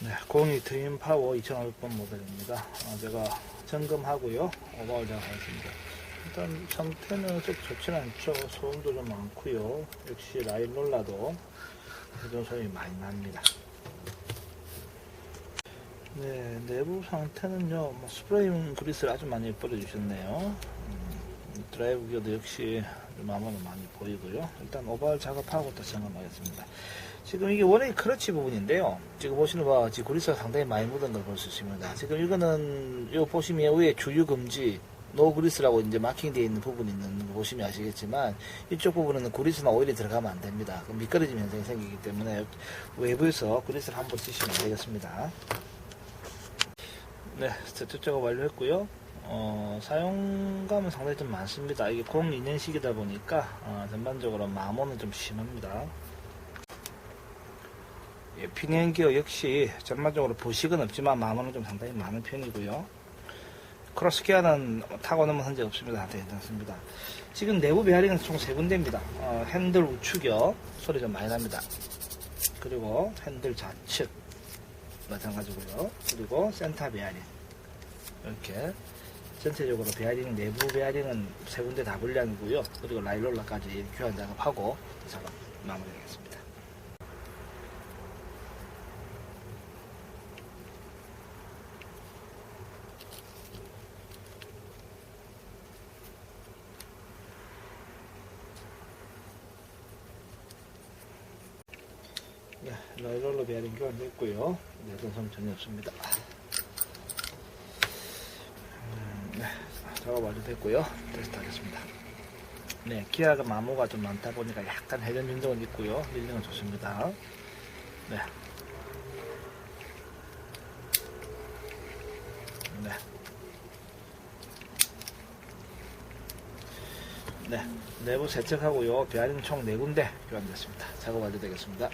네, 공이 트윈 파워 2500번 모델입니다. 어, 제가 점검하고요. 오버올 작업하겠습니다. 일단 상태는 좀 좋지는 않죠. 소음도 좀 많고요. 역시 라인 롤라도 회전 소음이 많이 납니다. 네, 내부 상태는요. 뭐 스프레임 그리스를 아주 많이 뿌려주셨네요. 음, 드라이브 기어도 역시 마모는 많이 보이고요. 일단 오버올 작업하고 또 점검하겠습니다. 지금 이게 원래 크러치 부분인데요. 지금 보시는 바와 지금 그리스가 상당히 많이 묻은 걸 볼 수 있습니다. 지금 이거는 이거 보시면 위에 주유 금지 노 그리스라고 이제 마킹되어 있는 부분이 있는 거 보시면 아시겠지만 이쪽 부분은 그리스나 오일이 들어가면 안 됩니다. 미끄러짐 현상이 생기기 때문에 외부에서 그리스를 한번 치시면 되겠습니다. 네, 스태트 작업 완료했고요. 어, 사용감은 상당히 좀 많습니다. 이게 02년식이다 보니까 어, 전반적으로 마모는 좀 심합니다. 예, 피니언 기어 역시 전반적으로 부식은 없지만 마모는 좀 상당히 많은 편이고요. 크로스 기어는 타고 넘은 흔적 없습니다. 한테 괜찮습니다. 지금 내부 베어링은 총 세 군데입니다. 어, 핸들 우측이요. 소리 좀 많이 납니다. 그리고 핸들 좌측 마찬가지고요. 그리고 센터 베어링 이렇게 전체적으로 베어링 내부 베어링은 세 군데 다 불량이고요. 그리고 라일롤러까지 교환 작업하고 작업 마무리하겠습니다. 네, 라이롤러 베어링 교환됐고요. 선 전혀 없습니다. 음, 네, 작업 완료됐고요. 테스트 하겠습니다. 네, 기아가 마모가 좀 많다 보니까 약간 회전 진동은 있고요. 밀링은 좋습니다. 네. 네. 네, 내부 세척하고요. 베어링 총 4군데 교환됐습니다. 작업 완료되겠습니다.